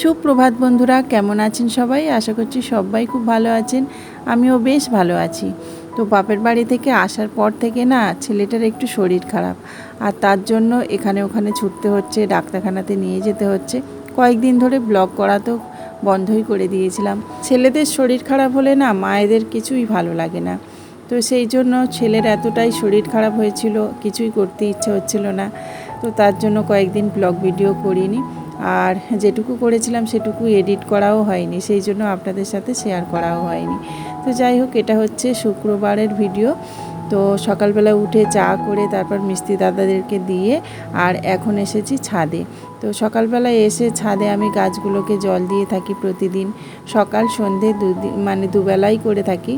সুপ্রভাত বন্ধুরা, কেমন আছেন সবাই? আশা করছি সবাই খুব ভালো আছেন। আমিও বেশ ভালো আছি। তো বাপের বাড়ি থেকে আসার পর থেকে না, ছেলেটার একটু শরীর খারাপ। আর তার জন্য এখানে ওখানে ছুটতে হচ্ছে, ডাক্তারখানাতে নিয়ে যেতে হচ্ছে। কয়েকদিন ধরে ব্লগ করা তো বন্ধই করে দিয়েছিলাম। ছেলেদের শরীর খারাপ হলে না, মায়েদের কিছুই ভালো লাগে না। তো সেই জন্য ছেলের এতটাই শরীর খারাপ হয়েছিল, কিছুই করতে ইচ্ছে হচ্ছিল না। তো তার জন্য কয়েকদিন ব্লগ ভিডিও করিনি। আর যেটুকু করেছিলাম সেটুকু এডিট করাও হয়নি, সেই জন্য আপনাদের সাথে শেয়ার করাও হয়নি। তো যাই হোক, এটা হচ্ছে শুক্রবারের ভিডিও তো সকালবেলা উঠে চা করে তারপর মিস্ত্রি দাদাদেরকে দিয়ে আর এখন এসেছি ছাদে। তো সকালবেলা এসে ছাদে আমি গাছগুলোকে জল দিয়ে থাকি প্রতিদিন। সকাল, সন্ধে দুদিন মানে দুবেলাই করে থাকি।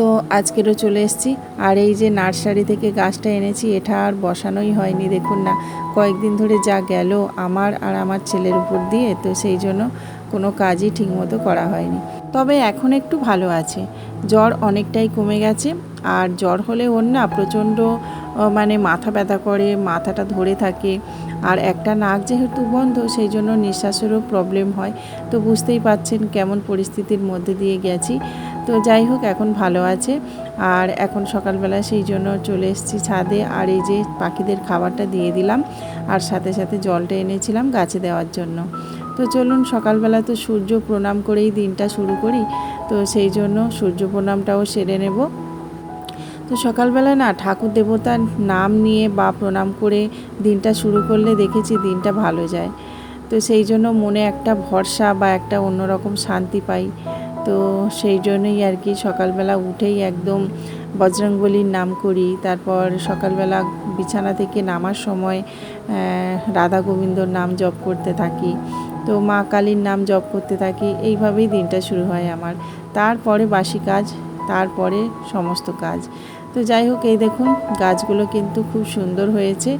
তো আজকেরও চলে এসেছি। আর এই যে নার্সারি থেকে গাছটা এনেছি, এটা আর বসানোই হয়নি, দেখুন না। কয়েকদিন ধরে যা গেল আমার আর আমার ছেলের উপর দিয়ে, তো সেই জন্য কোনো কাজই ঠিকমতো করা হয়নি। তবে এখন একটু ভালো আছে। জ্বর অনেকটাই কমে গেছে, আর জ্বর হলে ওর না প্রচণ্ড মানে মাথা ব্যথা করে, মাথাটা ধরে থাকে। আর একটা নাক যেহেতু বন্ধ, সেই জন্য নিঃশ্বাসেরও প্রবলেম হয়। তো বুঝতেই পাচ্ছেন কেমন পরিস্থিতির মধ্যে দিয়ে গেছি। তো যাই হোক, এখন ভালো আছে। আর এখন সকালবেলা সেই জন্য চলে এসেছি ছাদে। আর এই যে পাখিদের খাবারটা দিয়ে দিলাম। আর সাথে সাথে জলটা এনেছিলাম গাছে দেওয়ার জন্য। তো চলুন, সকালবেলা তো সূর্য প্রণাম করেই দিনটা শুরু করি। তো সেই জন্য সূর্য প্রণামটাও সেরে নেব। তো সকালবেলা না ঠাকুর দেবতার নাম নিয়ে বা প্রণাম করে দিনটা শুরু করলে দেখেছি দিনটা ভালো যায়। তো সেই জন্য মনে একটা ভরসা বা একটা অন্যরকম শান্তি পাই। তো সেই জন্যই আর কি সকালবেলা উঠেই একদম বজরংবলির নাম করি। তারপর সকালবেলা বিছানা থেকে নামার সময় রাধা গোবিন্দর নাম জপ করতে থাকি। তো মা কালীর নাম জপ করতে থাকি। এইভাবেই দিনটা শুরু হয় আমার। তারপরে বাসি কাজ, তারপরে সমস্ত কাজ। তো যাই হোক, এই দেখুন, গাছগুলো কিন্তু খুব সুন্দর হয়েছে।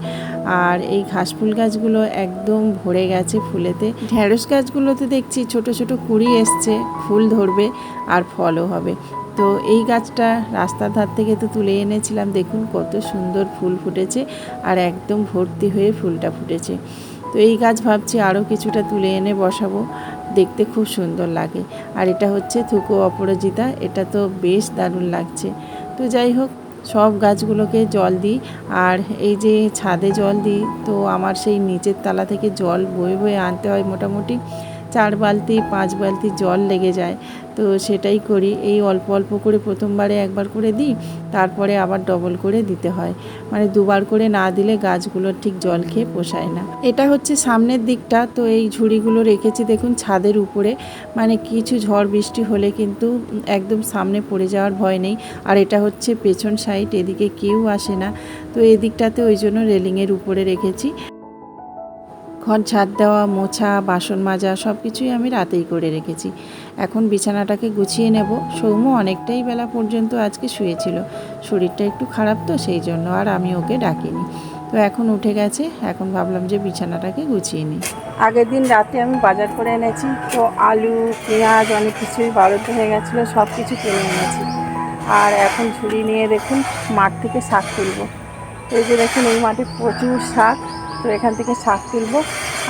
আর এই ঘাসফুল গাছগুলো একদম ভরে গেছে ফুলেতে। ঢেঁড়স গাছগুলোতে দেখছি ছোট ছোট কুড়ি এসছে, ফুল ধরবে আর ফলও হবে। তো এই গাছটা রাস্তার ধার থেকে তো তুলে এনেছিলাম, দেখুন কত সুন্দর ফুল ফুটেছে আর একদম ভর্তি হয়ে ফুলটা ফুটেছে। তো এই গাছ ভাবছি আরও কিছুটা তুলে এনে বসাবো, দেখতে খুব সুন্দর লাগে। আর এটা হচ্ছে থুকো অপরাজিতা, এটা তো বেশ দারুণ লাগছে। তো যাই হোক সব গাছগুলোকে জল দিই। আর এই যে ছাদে জল দিই, তো আমার সেই নিচের তালা থেকে জল বয়ে বয়ে আনতে হয় মোটামুটি। চার বালতি, পাঁচ বালতি জল লেগে যায়। তো সেটাই করি। এই অল্প অল্প করে প্রথমবারে একবার করে দিই, তারপরে আবার ডবল করে দিতে হয়। মানে দুবার করে না দিলে গাছগুলো ঠিক জল খেয়ে পোষায় না। এটা হচ্ছে সামনের দিকটা। তো এই ঝুড়িগুলো রেখেছি দেখুন ছাদের উপরে। মানে কিছু ঝড় বৃষ্টি হলে কিন্তু একদম সামনে পড়ে যাওয়ার ভয় নেই। আর এটা হচ্ছে পেছন সাইড এদিকে কেউ আসে না। তো এদিকটাতে ওই জন্য রেলিংয়ের উপরে রেখেছি। ঘর ঝাড় দেওয়া, মোছা, বাসন মাজা সব কিছুই আমি রাতেই করে রেখেছি। এখন বিছানাটাকে গুছিয়ে নেব। সৌম্য অনেকটাই বেলা পর্যন্ত আজকে শুয়েছিল। শরীরটা একটু খারাপ তো সেই জন্য আর আমি ওকে ডাকিনি। তো এখন উঠে গেছে। এখন ভাবলাম যে বিছানাটাকে গুছিয়ে নিই। আগের দিন রাতে আমি বাজার করে এনেছি। তো আলু, পেঁয়াজ অনেক কিছুই বাড়তে হয়ে গেছিল সব কিছু কিনে এনেছি। আর এখন ঝুড়ি নিয়ে দেখুন, মাঠ থেকে শাক তুলবো। এই যে দেখুন, এই মাঠে প্রচুর শাক। তো এখান থেকে শাক তুলবো।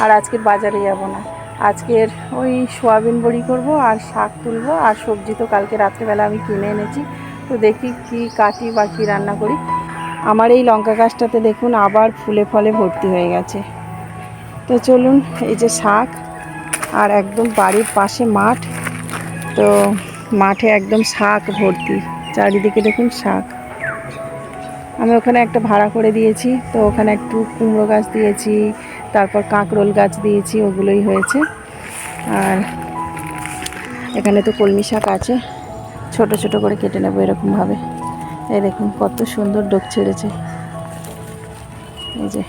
আর আজকে বাজারে যাব না। আজকের ওই সোয়াবিন বড়ি করব আর শাক তুলবো। আর সবজি তো কালকে রাত্রেবেলা আমি কিনে এনেছি। তো দেখি কি কাটি বা কী রান্না করি। আমার এই লঙ্কা গাছটাতে দেখুন আবার ফুলে ফলে ভর্তি হয়ে গেছে। তো চলুন, এই যে শাক আর একদম বাড়ির পাশে মাঠ। তো মাঠে একদম শাক ভর্তি। চারিদিকে দেখুন শাক। আমি ওখানে একটা ভাড়া করে দিয়েছি, তো ওখানে একটু কুমড়ো গাছ দিয়েছি, তারপর কাঁকরোল গাছ দিয়েছি, ওগুলোই হয়েছে। আর এখানে তো কলমি শাক আছে, ছোট ছোট করে কেটে নেব এরকমভাবে। এই দেখুন, কত সুন্দর ডোক ছেড়েছে। এই যে।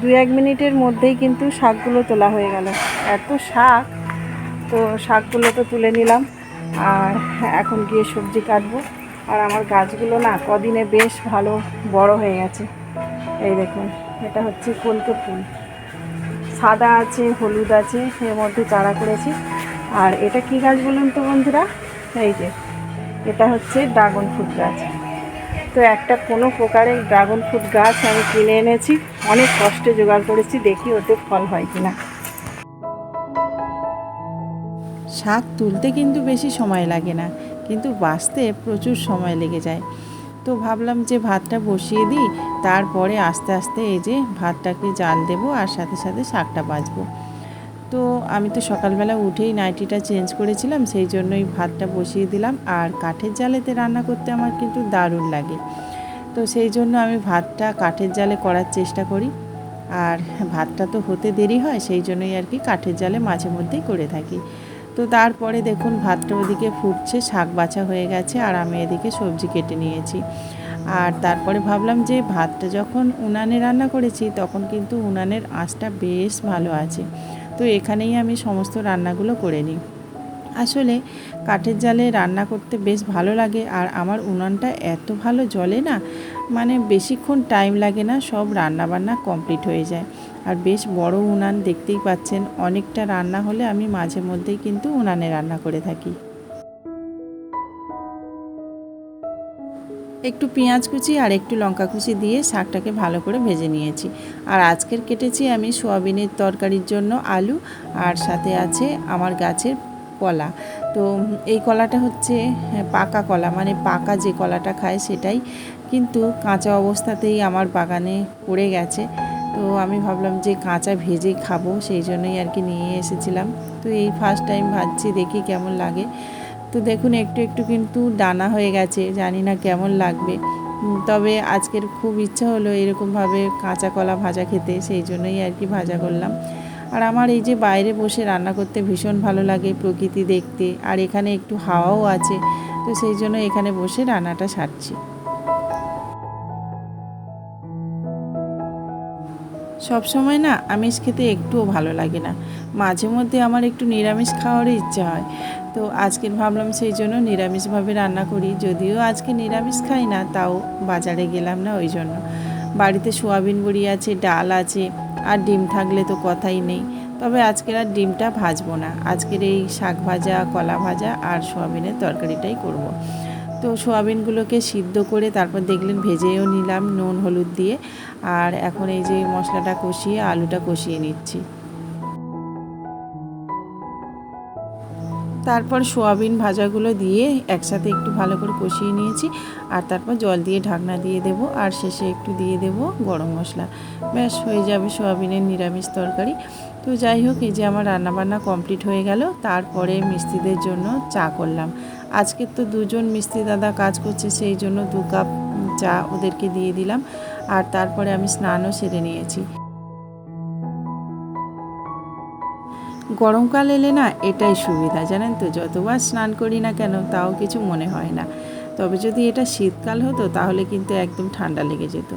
দু এক মিনিটের মধ্যেই কিন্তু শাকগুলো তোলা হয়ে গেল। এত শাক, তো শাকগুলো তো তুলে নিলাম। আর এখন গিয়ে সবজি কাটবো। আর আমার গাছগুলো না কদিনে বেশ ভালো বড় হয়ে গেছে। এই দেখুন, এটা হচ্ছে কলকে ফুল। সাদা আছে, হলুদ আছে, এর মধ্যে চারা করেছি। আর এটা কি গাছ বলুন তো বন্ধুরা? এই যে, এটা হচ্ছে ড্রাগন ফ্রুট গাছ। তো একটা কোনো প্রকারে ড্রাগন ফ্রুট গাছ আমি কিনে এনেছি। অনেক কষ্টে জোগাড় করেছি, দেখি ওতে ফল হয় কিনা। শাক তুলতে কিন্তু বেশি সময় লাগে না, কিন্তু বাঁচতে প্রচুর সময় লেগে যায়। তো ভাবলাম যে ভাতটা বসিয়ে দিই, তারপরে আস্তে আস্তে এই যে ভাতটাকে জাল দেবো আর সাথে সাথে শাকটা বাজবো তো আমি তো সকালবেলা উঠেই নাইটিটা চেঞ্জ করেছিলাম, সেই জন্যই ভাতটা বসিয়ে দিলাম আর কাঠের জালেতে রান্না করতে আমার কিন্তু দারুণ লাগে। তো সেই জন্য আমি ভাতটা কাঠের জালে করার চেষ্টা করি আর ভাতটা তো হতে দেরি হয়, সেই জন্যই আর কি কাঠের জালে মাঝে মধ্যেই করে থাকি। তো তারপরে দেখুন ভাতটা ওদিকে ফুটছে, শাক বাছা হয়ে গেছে আর আমি এদিকে সবজি কেটে নিয়েছি। আর তারপরে ভাবলাম যে ভাতটা যখন উনানে রান্না করেছি তখন কিন্তু উনানের আঁচটা বেশ ভালো আছে। তো এখানেই আমি সমস্ত রান্নাগুলো করে নিই। আসলে কাঠের জালে রান্না করতে বেশ ভালো লাগে আর আমার উনানটা এত ভালো জ্বলে না মানে বেশিক্ষণ টাইম লাগে না, সব রান্না বান্না কমপ্লিট হয়ে যায়। আর বেশ বড় উনান দেখতেই পাচ্ছেন অনেকটা রান্না হলে আমি মাঝে মধ্যেই কিন্তু উনানে রান্না করে থাকি। একটু পেঁয়াজ কুচি আর একটু লঙ্কা কুচি দিয়ে শাকটাকে ভালো করে ভেজে নিয়েছি। আর আজকের কেটেছি আমি সোয়াবিনের তরকারির জন্য আলু আর সাথে আছে আমার গাছের কলা। তো এই কলাটা হচ্ছে হ্যাঁ, পাকা কলা মানে পাকা যে কলাটা খায় সেটাই। কিন্তু কাঁচা অবস্থাতেই আমার বাগানে পড়ে গেছে। তো আমি ভাবলাম যে কাঁচা ভেজে খাব, সেই জন্যই আর কি নিয়ে এসেছিলাম। তো এই ফার্স্ট টাইম ভাজছি, দেখি কেমন লাগে। তো দেখুন, একটু একটু কিন্তু ডানা হয়ে গেছে, জানি না কেমন লাগবে। তবে আজকের খুব ইচ্ছা হলো এরকমভাবে কাঁচা কলা ভাজা খেতে, সেই জন্যই আর কি ভাজা করলাম। আর আমার এই যে বাইরে বসে রান্না করতে ভীষণ ভালো লাগে প্রকৃতি দেখতে, আর এখানে একটু হাওয়াও আছে, তো সেই জন্য এখানে বসে রান্নাটা সারছি। সব সময় না আমিষ খেতে একটুও ভালো লাগে না। মাঝে মধ্যে আমার একটু নিরামিষ খাওয়ারই ইচ্ছা হয়। তো আজকের ভাবলাম সেই জন্য নিরামিষভাবে রান্না করি। যদিও আজকে নিরামিষ খাই না, তাও বাজারে গেলাম না ওই জন্য। বাড়িতে সোয়াবিন বড়ি আছে, ডাল আছে, আর ডিম থাকলে তো কথাই নেই। তবে আজকের আর ডিমটা ভাজবো না। আজকের এই শাক ভাজা, কলা ভাজা আর সোয়াবিনের তরকারিটাই করব। তো সোয়াবিনগুলোকে সিদ্ধ করে তারপর দেখলেন ভেজেও নিলাম নুন, হলুদ দিয়ে। আর এখন এই যে মশলাটা কষিয়ে, আলুটা কষিয়ে নিচ্ছি। তারপর সোয়াবিন ভাজাগুলো দিয়ে একসাথে একটু ভালো করে কষিয়ে নিয়েছি। আর তারপর জল দিয়ে ঢাকনা দিয়ে দেব। আর শেষে একটু দিয়ে দেব গরম মশলা। ব্যাস, হয়ে যাবে সোয়াবিনের নিরামিষ তরকারি। তো যাই হোক, এই যে আমার রান্নাবান্না কমপ্লিট হয়ে গেল। তারপরে মিস্ত্রিদের জন্য চা করলাম। আজকে তো দুজন মিস্ত্রি দাদা কাজ করছে, সেই জন্য দু কাপ চা ওদেরকে দিয়ে দিলাম আর তারপরে আমি স্নানও সেরে নিয়েছি। গরমকাল এলে না এটাই সুবিধা, জানেন তো? যতবার স্নান করি না কেন তাও কিছু মনে হয় না। তবে যদি এটা শীতকাল হতো তাহলে কিন্তু একদম ঠান্ডা লেগে যেত।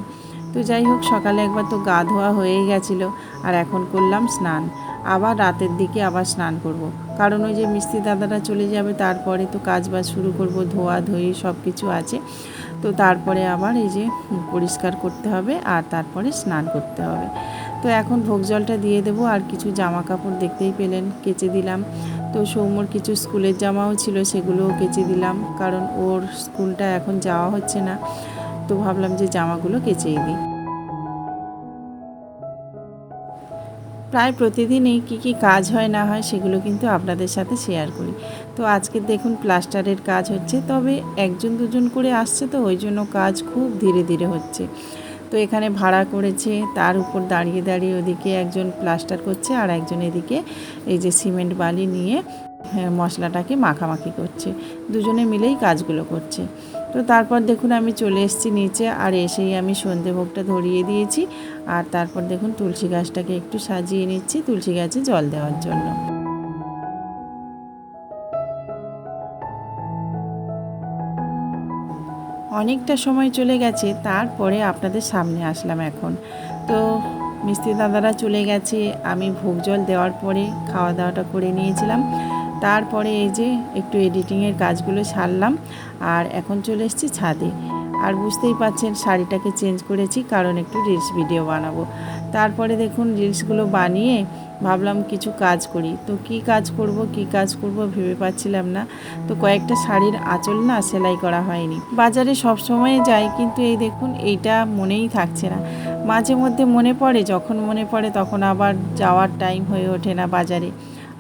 তো যাই হোক, সকালে একবার তো গা ধোয়া হয়েই গেছিল আর এখন করলাম স্নান। আবার রাতের দিকে আবার স্নান করব। কারণ ওই যে মিস্ত্রি দাদারা চলে যাবে, তারপরে তো কাজ বাজ শুরু করব, ধোয়া ধুই সব কিছু আছে। তো তারপরে আবার এই যে পরিষ্কার করতে হবে আর তারপরে স্নান করতে হবে। তো এখন ভোগ জলটা দিয়ে দেবো আর কিছু জামা কাপড় দেখতেই পেলেন, কেচে দিলাম। তো সৌম্যর কিছু স্কুলের জামাও ছিল, সেগুলোও কেচে দিলাম। কারণ ওর স্কুলটা এখন যাওয়া হচ্ছে না। তো ভাবলাম যে জামাগুলো কেচেই দিই। প্রায় প্রতিদিনই কী কী কাজ হয় না হয় সেগুলো কিন্তু আপনাদের সাথে শেয়ার করি। তো আজকে দেখুন প্লাস্টারের কাজ হচ্ছে তবে একজন দুজন করে আসছে তো ওই জন্য কাজ খুব ধীরে ধীরে হচ্ছে। তো এখানে ভাড়া করেছে তার উপর দাঁড়িয়ে দাঁড়িয়ে ওদিকে একজন প্লাস্টার করছে আর একজন এদিকে এই যে সিমেন্ট বালি নিয়ে হ্যাঁ, মশলাটাকে মাখামাখি করছে। দুজনে মিলেই কাজগুলো করছে। তো তারপর দেখুন আমি চলে এসেছি নিচে আর এসেই আমি সন্ধে ভোগটা ধরিয়ে দিয়েছি। আর তারপর দেখুন তুলসী গাছটাকে একটু সাজিয়ে নিচ্ছি তুলসী গাছে জল দেওয়ার জন্য। অনেকটা সময় চলে গেছে, তারপরে আপনাদের সামনে আসলাম এখন। তো মিস্ত্রি দাদারা চলে গেছে, আমি ভোগ জল দেওয়ার পরে খাওয়া দাওয়াটা করে নিয়েছিলাম। তারপরে এই যে একটু এডিটিংয়ের কাজগুলো সারলাম, আর এখন চলে এসেছি ছাদে। আর বুঝতেই পাচ্ছেন শাড়িটাকে চেঞ্জ করেছি, কারণ একটু রিলস ভিডিও বানাবো। তারপরে দেখুন রিলসগুলো বানিয়ে ভাবলাম কিছু কাজ করি। তো কি কাজ করব, কি কাজ করব ভেবে পাচ্ছিলাম না। তো কয়েকটা শাড়ির আঁচল না সেলাই করা হয়নি। বাজারে সব সময় যাই, কিন্তু এই দেখুন এইটা মনেই থাকছে না। মাঝে মধ্যে মনে পড়ে, যখন মনে পড়ে তখন আবার যাওয়ার টাইম হয়ে ওঠে না বাজারে।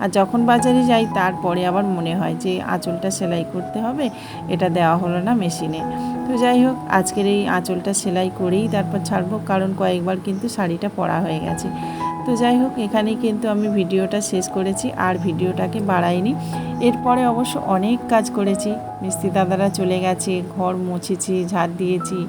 আর যখন বাজারে যাই, তারপরে আবার মনে হয় যে আঁচলটা সেলাই করতে হবে, এটা দেওয়া হলো না মেশিনে। তো যাই হোক, আজকের এই আঁচলটা সেলাই করেই তারপর ছাড়বো, কারণ কয়েকবার কিন্তু শাড়িটা পরা হয়ে গেছে। তো যাই হোক, এখানেই কিন্তু আমি ভিডিওটা শেষ করেছি, আর ভিডিওটাকে বাড়াইনি। এরপরে অবশ্য অনেক কাজ করেছি। মিস্ত্রি দাদারা চলে গেছে, ঘর মুছেছি, ঝাড় দিয়েছি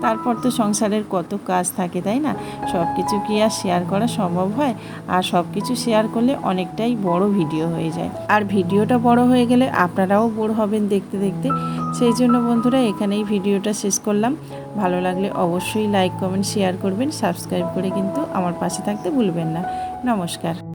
তারপর তো সংসারের কত কাজ থাকে, তাই না? সব কিছু কি আর শেয়ার করা সম্ভব হয়? আর সব কিছু শেয়ার করলে অনেকটাই বড় ভিডিও হয়ে যায়। আর ভিডিওটা বড় হয়ে গেলে আপনারাও বোর হবেন দেখতে দেখতে। সেই জন্য বন্ধুরা, এখানেই ভিডিওটা শেষ করলাম। ভালো লাগলে অবশ্যই লাইক কমেন্ট শেয়ার করবেন। সাবস্ক্রাইব করে কিন্তু আমার পাশে থাকতে ভুলবেন না। নমস্কার।